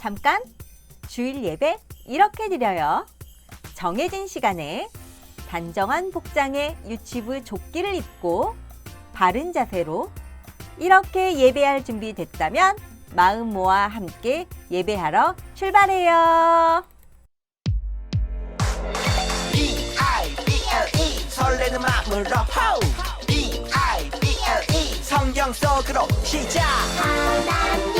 잠깐 주일 예배 이렇게 드려요. 정해진 시간에 단정한 복장의 유치부 조끼를 입고 바른 자세로 이렇게 예배할 준비 됐다면 마음 모아 함께 예배하러 출발해요. B-I-B-L-E 설레는 마음으로 호 B-I-B-L-E 성경 속으로 시작 하나님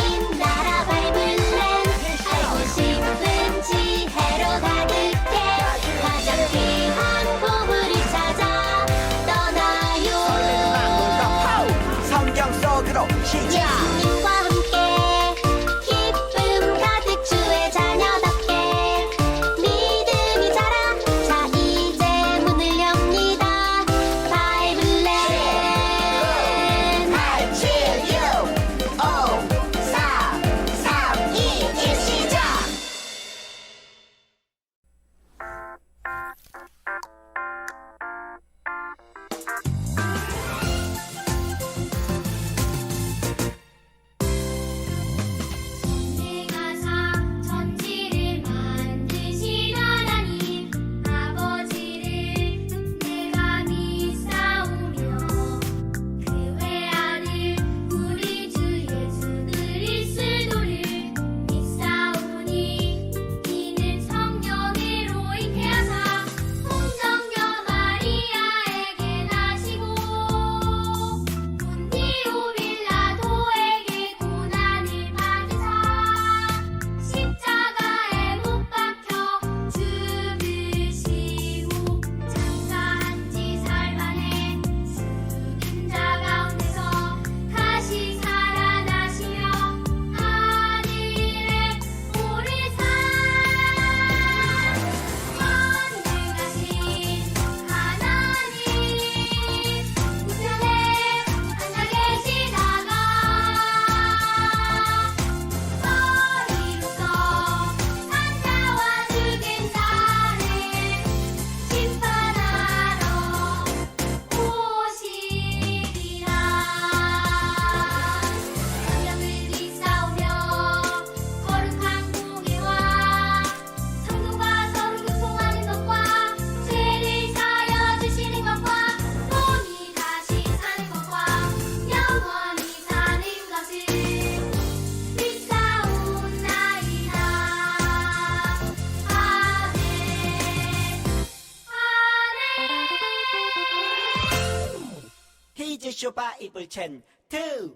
쇼 바이블 첸. 2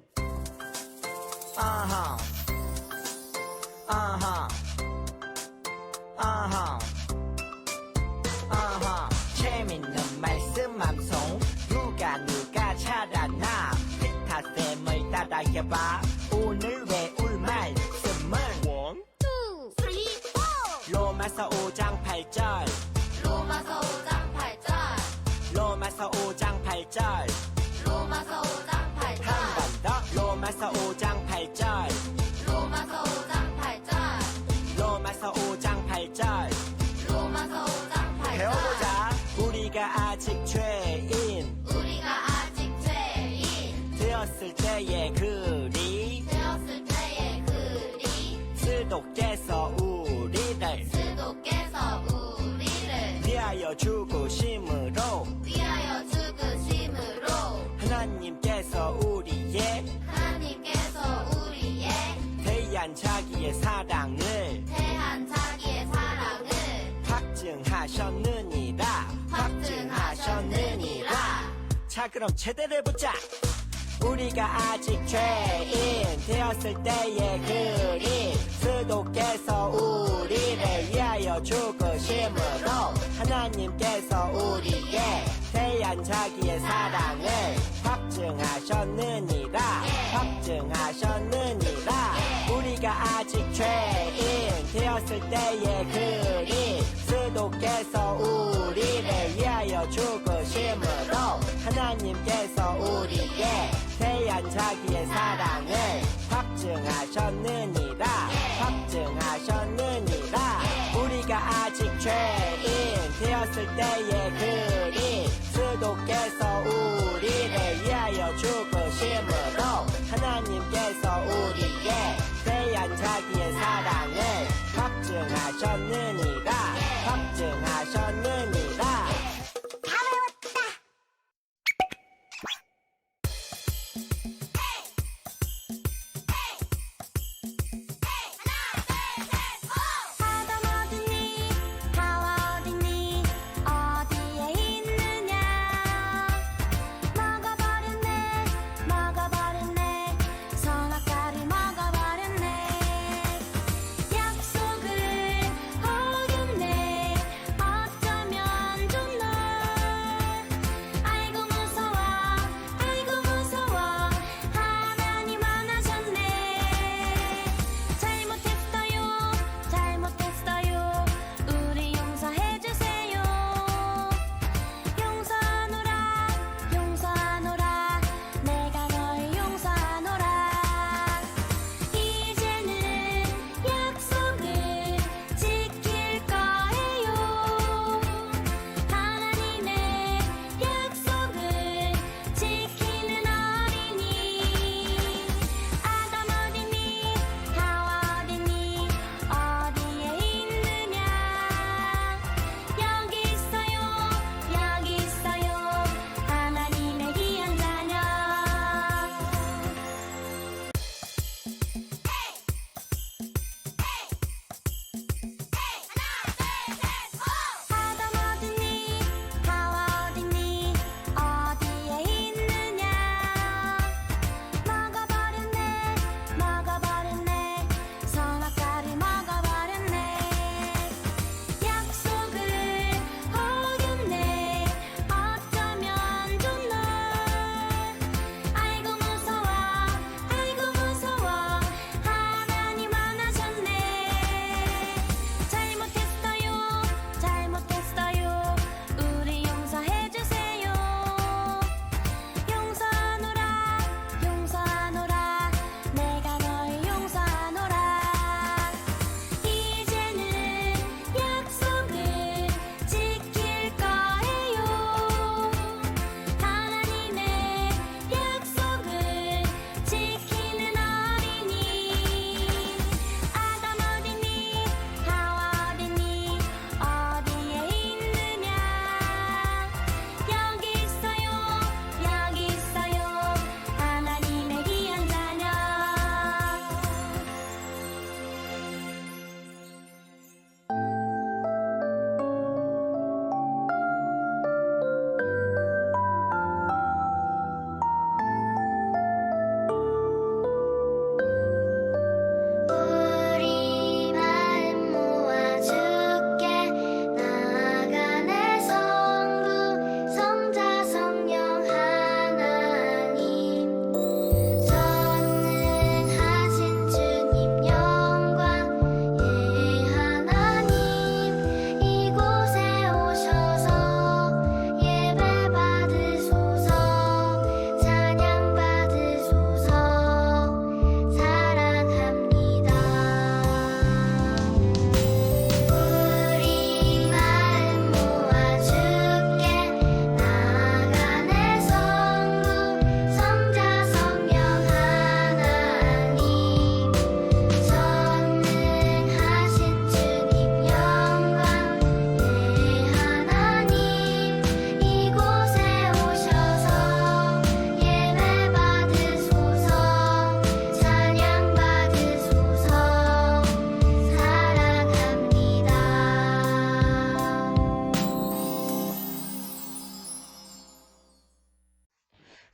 아하. 아하. 아하. 아하. 재밌는 말씀 암송. 누가 누가 잘하나. 피타쌤을 따라해봐. 오늘 외울 말씀은 원. 투, 쓰리, 포. 로마서 5장 8절. 로마서 5장 8절. 로마서 5장 8절 로마서 5장 8절. 로마서 5장 8절. 로마서 5장 8절. 로마서 5장 8절. 배워보자. 우리가 아직 죄인. 우리가 아직 죄인. 되었을 때의 글이 되었을 때의 글이 스도께서 우리를 스도께서 우리를 위하여 죽 그럼 제대로 해보자. 우리가 아직 죄인 되었을 때의 글이 스도께서 우리를 위하여 죽으심으로 하나님께서 우리에게 대한 자기의 사랑을 확증하셨느니라 확증하셨느니라. 우리가 아직 죄인 되었을 때의 글이 스도께서 우리를 위하여 죽 사랑을 확증하셨느니라. 확증하셨느니라. 우리가 아직 죄인 되었을 때의 글이 스도께서 우리를 위하여 죽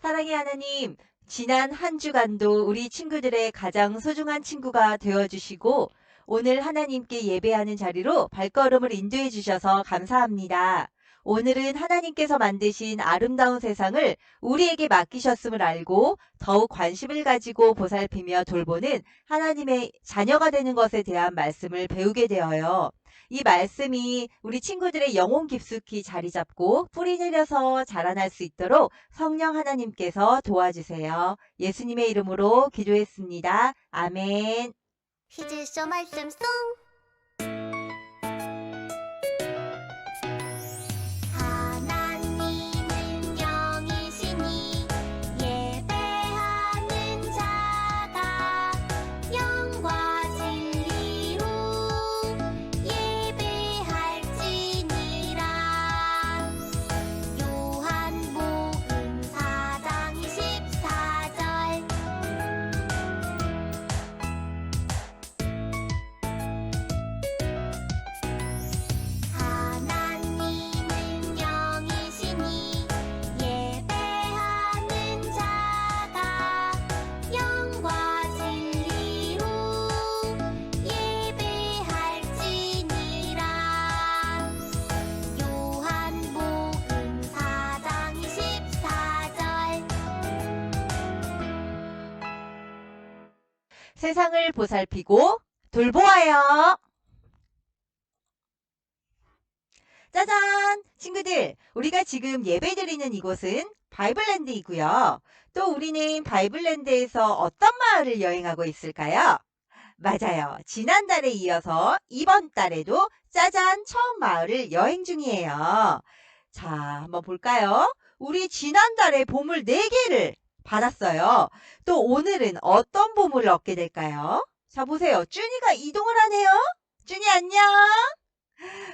하나님, 지난 한 주간도 우리 친구들의 가장 소중한 친구가 되어주시고, 오늘 하나님께 예배하는 자리로 발걸음을 인도해 주셔서 감사합니다. 오늘은 하나님께서 만드신 아름다운 세상을 우리에게 맡기셨음을 알고 더욱 관심을 가지고 보살피며 돌보는 하나님의 자녀가 되는 것에 대한 말씀을 배우게 되어요. 이 말씀이 우리 친구들의 영혼 깊숙이 자리 잡고 뿌리 내려서 자라날 수 있도록 성령 하나님께서 도와주세요. 예수님의 이름으로 기도했습니다. 아멘. 퀴즈쇼 말씀 송 세상을 보살피고 돌보아요. 짜잔! 친구들, 우리가 지금 예배 드리는 이곳은 바이블랜드이고요. 또 우리는 바이블랜드에서 어떤 마을을 여행하고 있을까요? 맞아요. 지난달에 이어서 이번 달에도 짜잔! 처음 마을을 여행 중이에요. 자, 한번 볼까요? 우리 지난달에 보물 4개를 받았어요. 또 오늘은 어떤 보물을 얻게 될까요? 자, 보세요. 쭈니가 이동을 하네요. 쭈니 안녕.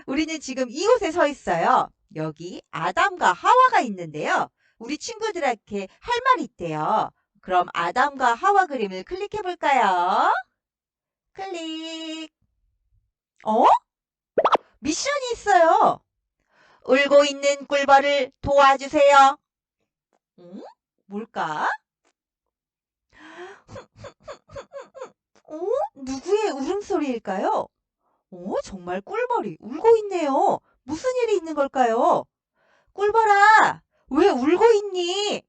우리는 지금 이곳에 서 있어요. 여기 아담과 하와가 있는데요. 우리 친구들한테 할 말이 있대요. 그럼 아담과 하와 그림을 클릭해 볼까요? 클릭. 어? 미션이 있어요. 울고 있는 꿀벌을 도와주세요. 응? 뭘까? 어? 누구의 울음소리일까요? 어, 정말 꿀벌이 울고 있네요. 무슨 일이 있는 걸까요? 꿀벌아, 왜 울고 있니?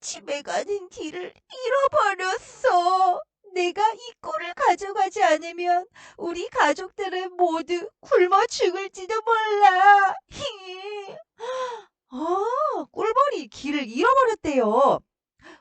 집에 가는 길을 잃어버렸어. 내가 이 꿀을 가져가지 않으면 우리 가족들은 모두 굶어 죽을지도 몰라. 히. 아, 꿀벌이 길을 잃어버렸대요.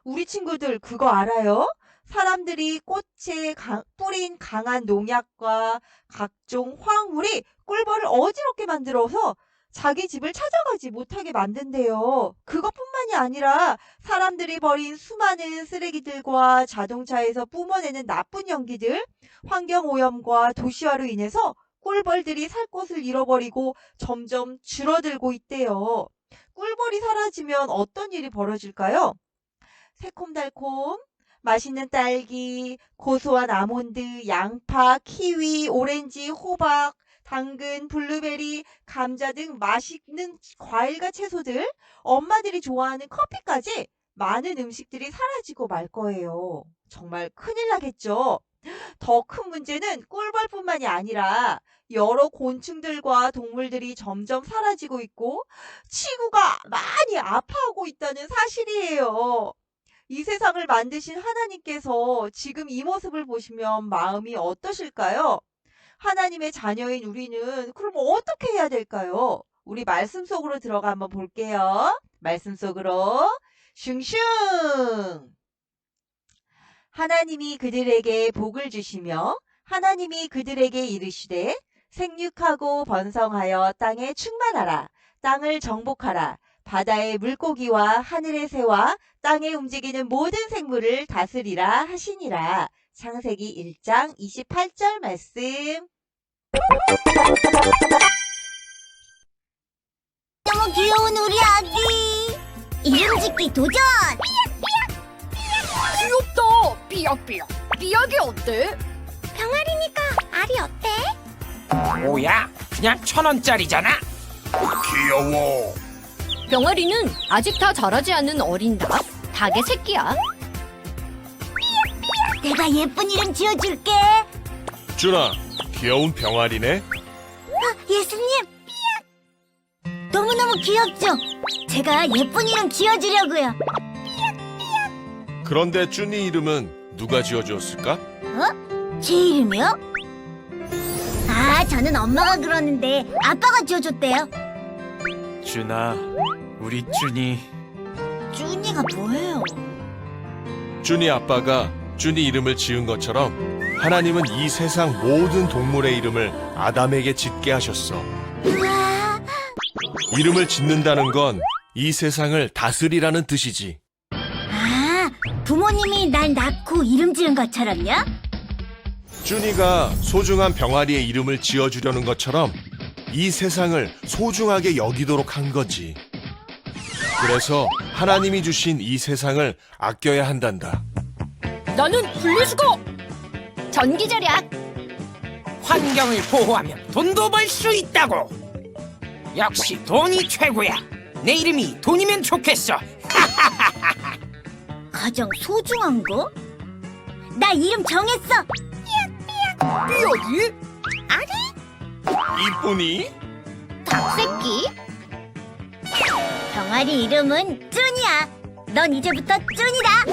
우리 친구들 그거 알아요? 사람들이 꽃에 가- 뿌린 강한 농약과 각종 화학물이 꿀벌을 어지럽게 만들어서 자기 집을 찾아가지 못하게 만든대요. 그것뿐만이 아니라 사람들이 버린 수많은 쓰레기들과 자동차에서 뿜어내는 나쁜 연기들, 환경오염과 도시화로 인해서 꿀벌들이 살 곳을 잃어버리고 점점 줄어들고 있대요. 꿀벌이 사라지면 어떤 일이 벌어질까요? 새콤달콤, 맛있는 딸기, 고소한 아몬드, 양파, 키위, 오렌지, 호박, 당근, 블루베리, 감자 등 맛있는 과일과 채소들, 엄마들이 좋아하는 커피까지 많은 음식들이 사라지고 말 거예요. 정말 큰일 나겠죠? 더 큰 문제는 꿀벌뿐만이 아니라 여러 곤충들과 동물들이 점점 사라지고 있고 지구가 많이 아파하고 있다는 사실이에요. 이 세상을 만드신 하나님께서 지금 이 모습을 보시면 마음이 어떠실까요? 하나님의 자녀인 우리는 그럼 어떻게 해야 될까요? 우리 말씀 속으로 들어가 한번 볼게요. 말씀 속으로 슝슝. 하나님이 그들에게 복을 주시며 하나님이 그들에게 이르시되 생육하고 번성하여 땅에 충만하라. 땅을 정복하라. 바다의 물고기와 하늘의 새와 땅에 움직이는 모든 생물을 다스리라 하시니라. 창세기 1장 28절 말씀. 너무 귀여운 우리 아기 이름 짓기 도전 귀엽다. 삐약삐약. 삐약이 어때? 병아리니까 알이 어때? 뭐야? 그냥 천 원짜리잖아. 귀여워. 병아리는 아직 다 자라지 않은 어린 닭, 닭의 새끼야. 내가 예쁜 이름 지어줄게. 준아, 귀여운 병아리네. 예수님. 너무너무 귀엽죠? 제가 예쁜 이름 지어주려고요. 그런데 준이 이름은 누가 지어주었을까? 제 이름이요? 아, 저는 엄마가 그러는데 아빠가 지어줬대요. 준아, 우리 준이 준이가 뭐예요? 준이 아빠가 준이 이름을 지은 것처럼 하나님은 이 세상 모든 동물의 이름을 아담에게 짓게 하셨어. 우와, 이름을 짓는다는 건 이 세상을 다스리라는 뜻이지. 아, 부모님이 날 낳고 이름 지은 것처럼요? 준이가 소중한 병아리의 이름을 지어주려는 것처럼 이 세상을 소중하게 여기도록 한 거지. 그래서 하나님이 주신 이 세상을 아껴야 한단다. 나는 분리수거. 전기 절약. 환경을 보호하면 돈도 벌 수 있다고. 역시 돈이 최고야. 내 이름이 돈이면 좋겠어. 가장 소중한 거? 나 이름 정했어. 삐어기? 이쁘니? 닭새끼. 병아리 이름은 쭈니야. 넌 이제부터 쭈니다.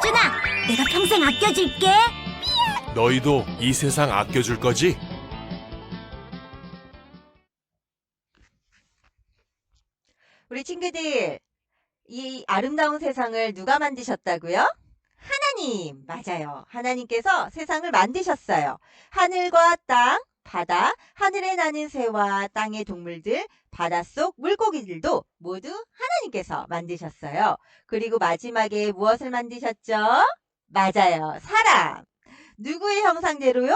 쭈나, 내가 평생 아껴줄게. 너희도 이 세상 아껴줄 거지? 우리 친구들, 이 아름다운 세상을 누가 만드셨다고요? 하나님! 맞아요. 하나님께서 세상을 만드셨어요. 하늘과 땅, 바다, 하늘에 나는 새와 땅의 동물들, 바닷속 물고기들도 모두 하나님께서 만드셨어요. 그리고 마지막에 무엇을 만드셨죠? 맞아요. 사람. 누구의 형상대로요?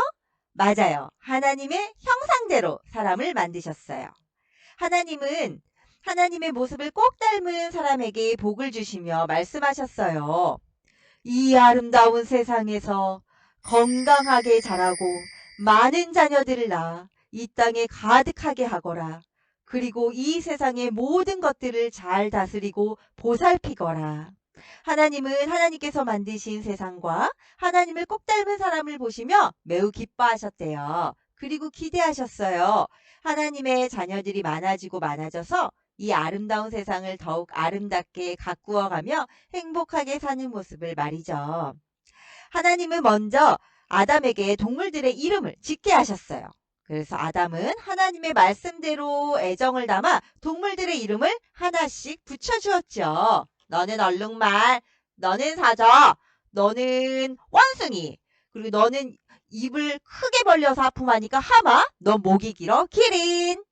맞아요. 하나님의 형상대로 사람을 만드셨어요. 하나님은 하나님의 모습을 꼭 닮은 사람에게 복을 주시며 말씀하셨어요. 이 아름다운 세상에서 건강하게 자라고 많은 자녀들을 낳아 이 땅에 가득하게 하거라. 그리고 이 세상의 모든 것들을 잘 다스리고 보살피거라. 하나님은 하나님께서 만드신 세상과 하나님을 꼭 닮은 사람을 보시며 매우 기뻐하셨대요. 그리고 기대하셨어요. 하나님의 자녀들이 많아지고 많아져서 이 아름다운 세상을 더욱 아름답게 가꾸어가며 행복하게 사는 모습을 말이죠. 하나님은 먼저 아담에게 동물들의 이름을 짓게 하셨어요. 그래서 아담은 하나님의 말씀대로 애정을 담아 동물들의 이름을 하나씩 붙여주었죠. 너는 얼룩말, 너는 사자, 너는 원숭이, 그리고 너는 입을 크게 벌려서 하품하니까 하마, 넌 목이 길어 기린.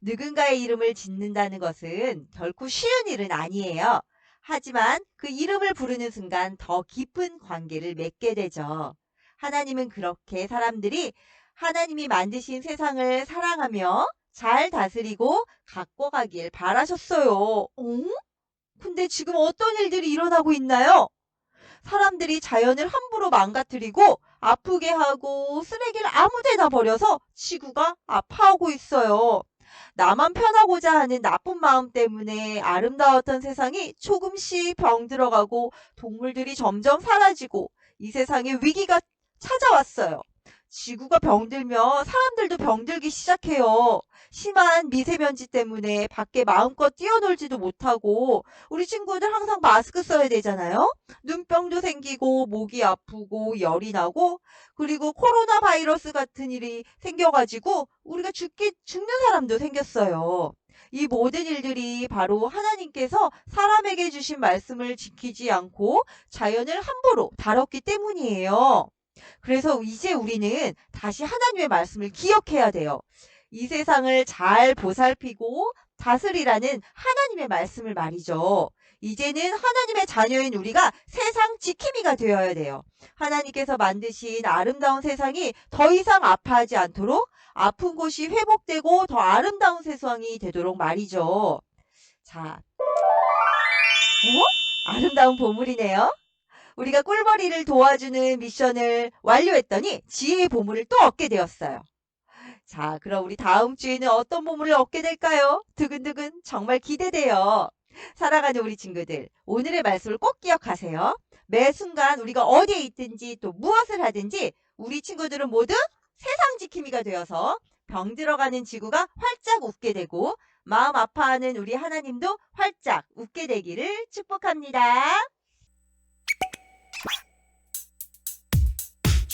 누군가의 이름을 짓는다는 것은 결코 쉬운 일은 아니에요. 하지만 그 이름을 부르는 순간 더 깊은 관계를 맺게 되죠. 하나님은 그렇게 사람들이 하나님이 만드신 세상을 사랑하며 잘 다스리고 갖고 가길 바라셨어요. 어? 근데 지금 어떤 일들이 일어나고 있나요? 사람들이 자연을 함부로 망가뜨리고 아프게 하고 쓰레기를 아무데나 버려서 지구가 아파하고 있어요. 나만 편하고자 하는 나쁜 마음 때문에 아름다웠던 세상이 조금씩 병들어가고 동물들이 점점 사라지고 이 세상에 위기가 찾아왔어요. 지구가 병들면 사람들도 병들기 시작해요. 심한 미세먼지 때문에 밖에 마음껏 뛰어놀지도 못하고 우리 친구들 항상 마스크 써야 되잖아요. 눈병도 생기고 목이 아프고 열이 나고 그리고 코로나 바이러스 같은 일이 생겨가지고 우리가 죽기 죽는 사람도 생겼어요. 이 모든 일들이 바로 하나님께서 사람에게 주신 말씀을 지키지 않고 자연을 함부로 다뤘기 때문이에요. 그래서 이제 우리는 다시 하나님의 말씀을 기억해야 돼요. 이 세상을 잘 보살피고 다스리라는 하나님의 말씀을 말이죠. 이제는 하나님의 자녀인 우리가 세상 지킴이가 되어야 돼요. 하나님께서 만드신 아름다운 세상이 더 이상 아파하지 않도록 아픈 곳이 회복되고 더 아름다운 세상이 되도록 말이죠. 자, 어? 아름다운 보물이네요. 우리가 꿀벌이를 도와주는 미션을 완료했더니 지혜의 보물을 또 얻게 되었어요. 자, 그럼 우리 다음 주에는 어떤 보물을 얻게 될까요? 두근두근 정말 기대돼요. 살아가는 우리 친구들, 오늘의 말씀을 꼭 기억하세요. 매 순간 우리가 어디에 있든지 또 무엇을 하든지 우리 친구들은 모두 세상 지킴이가 되어서 병 들어가는 지구가 활짝 웃게 되고 마음 아파하는 우리 하나님도 활짝 웃게 되기를 축복합니다.